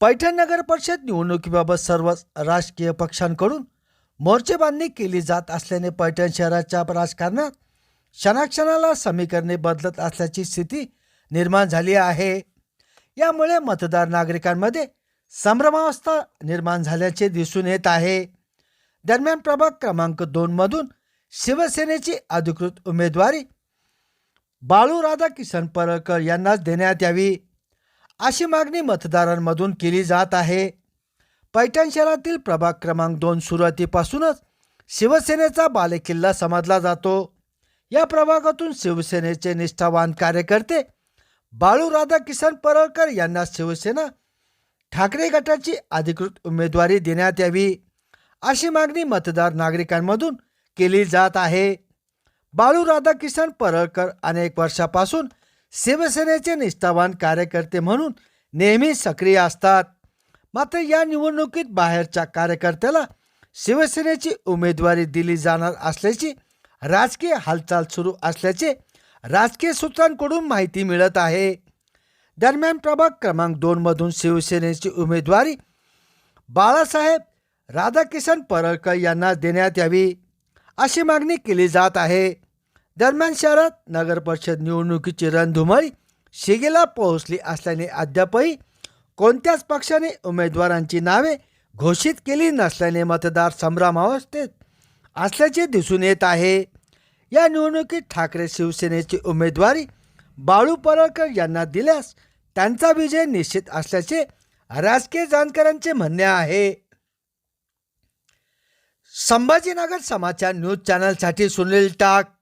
पैठण नगर परिषद निवडणुकीबाबत सर्व राजकीय पक्षांकडून मोर्चेबांधणी केली जात असल्याने पैठण शहराच्या राजकारणात क्षणाक्षणाला समीकरणे बदलत असल्याची स्थिती निर्माण झाली आहे. यामुळे मतदार नागरिकांमध्ये संभ्रमावस्था निर्माण झाल्याचे दिसून येत आहे. दरम्यान प्रभाग क्रमांक दोनमधून शिवसेनेची अधिकृत उमेदवारी बाळू राधाकिशन परळकर यांनाच देण्यात यावी. अशी मागणी मतदारांमधून केली जात आहे. पैठण शहरातील प्रभाग क्रमांक दोन सुरुवातीपासूनच शिवसेनेचा बालेकिल्ला समजला जातो. या प्रभागातून शिवसेनेचे निष्ठावान कार्यकर्ते बाळू राधाकिशन परळकर यांना शिवसेना ठाकरे गटाची अधिकृत उमेदवारी देण्यात यावी अशी मागणी मतदार नागरिकांमधून केली जात आहे. बाळू राधाकिशन परळकर अनेक वर्षापासून शिवसेनेचे निष्ठावान कार्यकर्ते म्हणून नेहमी सक्रिय असतात. मात्र या निवडणुकीत बाहेरच्या कार्यकर्त्याला शिवसेनेची उमेदवारी दिली जाणार असल्याची राजकीय हालचाल सुरू असल्याचे राजकीय सूत्रांकडून माहिती मिळत आहे. दरम्यान प्रभाग क्रमांक दोनमधून शिवसेनेची उमेदवारी बाळासाहेब राधाकिशन परळकर यांना देण्यात यावी अशी मागणी केली जात आहे. दरम्यान शहरात नगर परिषद निवडणुकीची रणधुमाळी शिगेला पोहोचली असल्याने अद्यापही कोणत्याच पक्षाने उमेदवारांची नावे घोषित केली नसल्याने मतदार संभ्रमावस्थेत असल्याचे दिसून येत आहे. या निवडणुकीत ठाकरे शिवसेनेची उमेदवारी बाळू परळकर यांना दिल्यास त्यांचा विजय निश्चित असल्याचे राजकीय जाणकारांचे म्हणणे आहे. संभाजीनगर समाचार न्यूज चॅनलसाठी सुनील टाक.